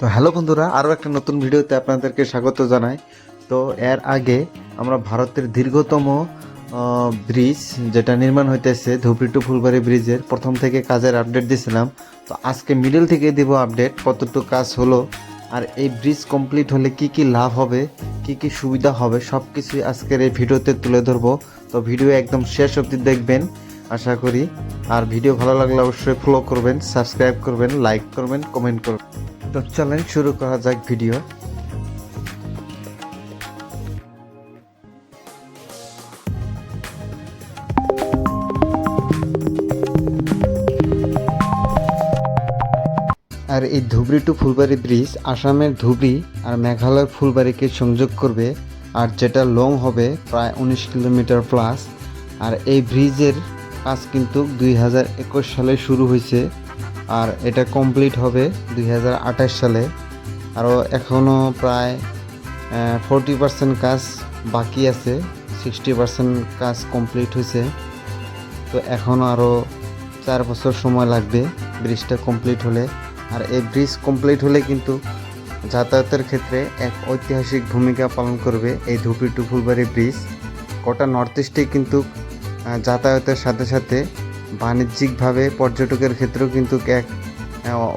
তো হ্যালো বন্ধুরা, আরও একটা নতুন ভিডিওতে আপনাদেরকে স্বাগত জানাই। তো এর আগে আমরা ভারতের দীর্ঘতম ব্রিজ যেটা নির্মাণ হইতেছে ধুবড়ি টু ফুলবাড়ি ব্রিজের প্রথম থেকে কাজের আপডেট দিয়েছিলাম তো আজকে মিডল থেকে দিব আপডেট কতটুকু কাজ হলো, আর এই ব্রিজ কমপ্লিট হলে কি কি লাভ হবে, কি কি সুবিধা হবে সব কিছুই আজকের এই ভিডিওতে তুলে ধরবো। তো ভিডিও একদম শেষ অবধি দেখবেন, আশা করি। আর ভিডিও ভালো লাগলে অবশ্যই ফলো করবেন সাবস্ক্রাইব করবেন লাইক করবেন কমেন্ট করবেন। তো চলেন, শুরু করা যাক ভিডিও আর এই ধুবড়ি টু ফুলবাড়ি ব্রিজ আসামের ধুবড়ি আর মেঘালয়ের ফুলবাড়িকে সংযোগ করবে, আর যেটা লং হবে প্রায় উনিশ কিলোমিটার প্লাস আর এই ব্রিজের কাজ কিন্তু দুই হাজার একুশ সালে শুরু হয়েছে। আর এটা কমপ্লিট হবে দুই হাজার আঠাশ সালে। আরও এখনও প্রায় ফোরটি পার্সেন্ট কাজ বাকি আছে সিক্সটি পার্সেন্ট কাজ কমপ্লিট হয়েছে। তো এখনও আরও চার বছর সময় লাগবে ব্রিজটা কমপ্লিট হলে। আর এই ব্রিজ কমপ্লিট হলে কিন্তু যাতায়াতের ক্ষেত্রে এক ঐতিহাসিক ভূমিকা পালন করবে এই ধুপড়ি টু ব্রিজ। গোটা নর্থ ইস্টে কিন্তু যাতায়াতের সাথে সাথে বাণিজ্যিকভাবে পর্যটকের ক্ষেত্রেও কিন্তু এক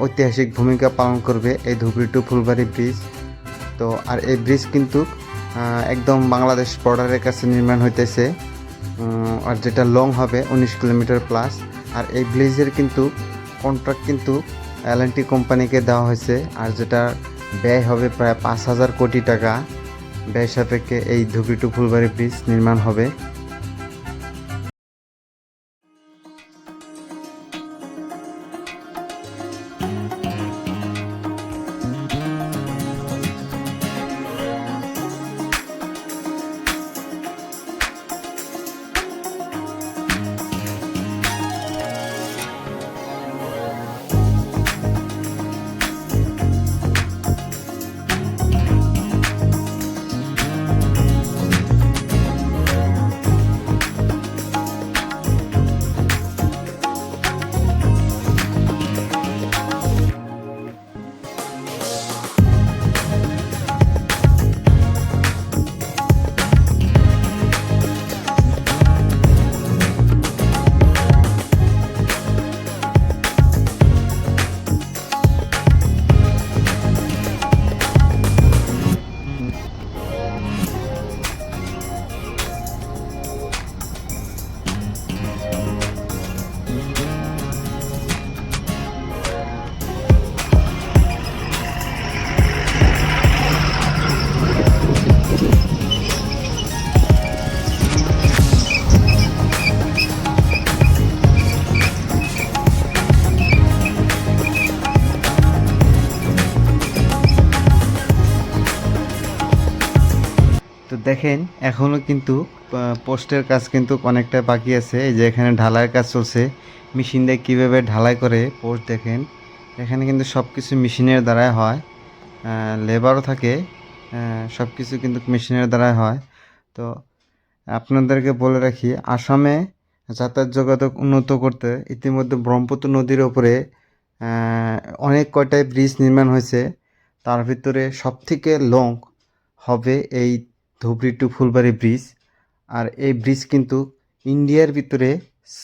ঐতিহাসিক ভূমিকা পালন করবে এই ধুবড়ি টু ফুলবাড়ি ব্রিজ। তো, আর এই ব্রিজ কিন্তু একদম বাংলাদেশ বর্ডারের কাছে নির্মাণ হইতেছে। আর যেটা লং হবে, উনিশ কিলোমিটার প্লাস আর এই ব্রিজের কিন্তু কন্ট্রাক্ট কিন্তু এল কোম্পানিকে দেওয়া হয়েছে। আর যেটা ব্যয় হবে প্রায় পাঁচ হাজার কোটি টাকা। ব্যয় সাপেক্ষে এই ধুবড়ি টু ফুলবাড়ি ব্রিজ নির্মাণ হবে। তো দেখেন এখনও কিন্তু পোস্টের কাজ কিন্তু অনেকটা বাকি আছে। এই যে এখানে ঢালাইয়ের কাজ চলছে। মেশিন দিয়ে কীভাবে ঢালাই করে পোস্ট দেখেন। এখানে কিন্তু সব কিছু মেশিনের দ্বারাই হয়। লেবারও থাকে। সব কিছু কিন্তু মেশিনের দ্বারাই হয়। তো আপনাদেরকে বলে রাখি, আসামে যাতায়াত যোগাযোগ উন্নত করতে ইতিমধ্যে ব্রহ্মপুত্র নদীর ওপরে অনেক কয়টাই ব্রিজ নির্মাণ হয়েছে। তার ভিতরে সবথেকে লং হবে এই ধুবড়ি টু ফুলবাড়ি ব্রিজ। আর এই ব্রিজ কিন্তু ইন্ডিয়ার ভিতরে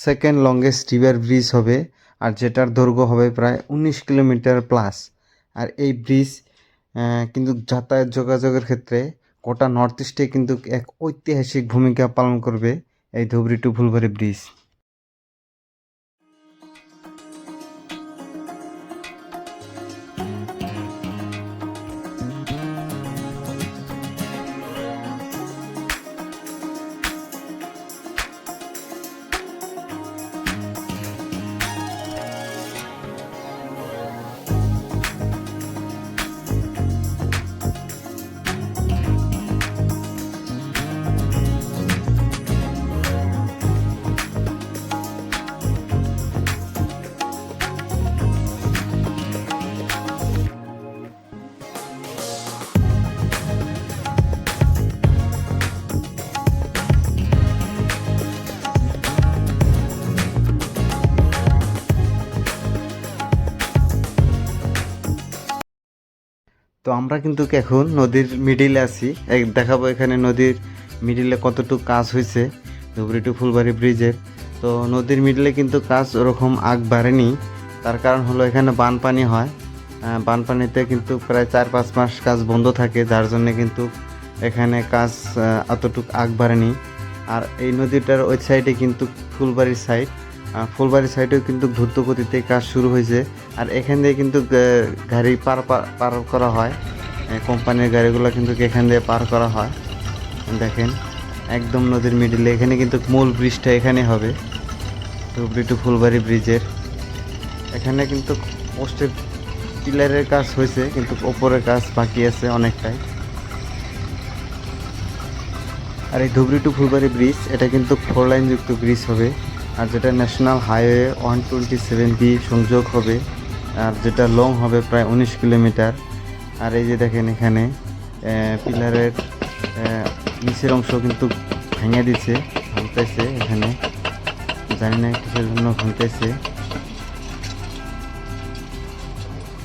সেকেন্ড লংগেস্ট রিভার ব্রিজ হবে, আর যেটার দৈর্ঘ্য হবে প্রায় উনিশ কিলোমিটার প্লাস আর এই ব্রিজ কিন্তু যাতায়াত যোগাযোগের ক্ষেত্রে গোটা নর্থ ইস্টে কিন্তু এক ঐতিহাসিক ভূমিকা পালন করবে এই ধুবড়ি টু ফুলবাড়ি ব্রিজ। তো আমরা কিন্তু এখন নদীর মিডিলে আছি। দেখাবো এখানে নদীর মিডিলে কতটুকু কাজ হয়েছে ধুবড়ি টু ফুলবাড়ি ব্রিজের তো নদীর মিডিলে কিন্তু কাজ ওরকম আগ বাড়েনি। তার কারণ হলো এখানে বানপানি হয়। বানপানিতে কিন্তু প্রায় চার পাঁচ মাস কাজ বন্ধ থাকে যার জন্য কিন্তু এখানে কাজ আহ, অতটুকু আগ বাড়েনি। আর এই নদীটার ওই সাইডে কিন্তু ফুলবাড়ির সাইড ফুলবাড়ির সাইডেও কিন্তু দ্রুত গতিতে কাজ শুরু হয়েছে। আর এখান দিয়ে কিন্তু গাড়ি পার পার- করা হয়। কোম্পানির গাড়িগুলো কিন্তু এখান দিয়ে পার করা হয়। দেখেন, একদম নদীর মিডিলে এখানে কিন্তু মূল ব্রিজটা এখানে হবে। ধুবড়ি টু ফুলবাড়ি ব্রিজের এখানে কিন্তু পোস্টের পিলারের কাজ হয়েছে, কিন্তু ওপরের কাজ বাকি আছে অনেকটাই। আর এই ধুবড়ি টু ফুলবাড়ি ব্রিজ এটা কিন্তু ফোর লাইন যুক্ত ব্রিজ হবে। আর যেটা national highway one twenty seven B সংযোগ হবে, আর যেটা লং হবে প্রায় উনিশ কিলোমিটার। আর এই যে দেখেন এখানে পিলারের নিচের অংশ কিন্তু ভেঙে দিছে, ভাঙতেছে এখানে। জানি না কিসের জন্য ভাঙতেছে।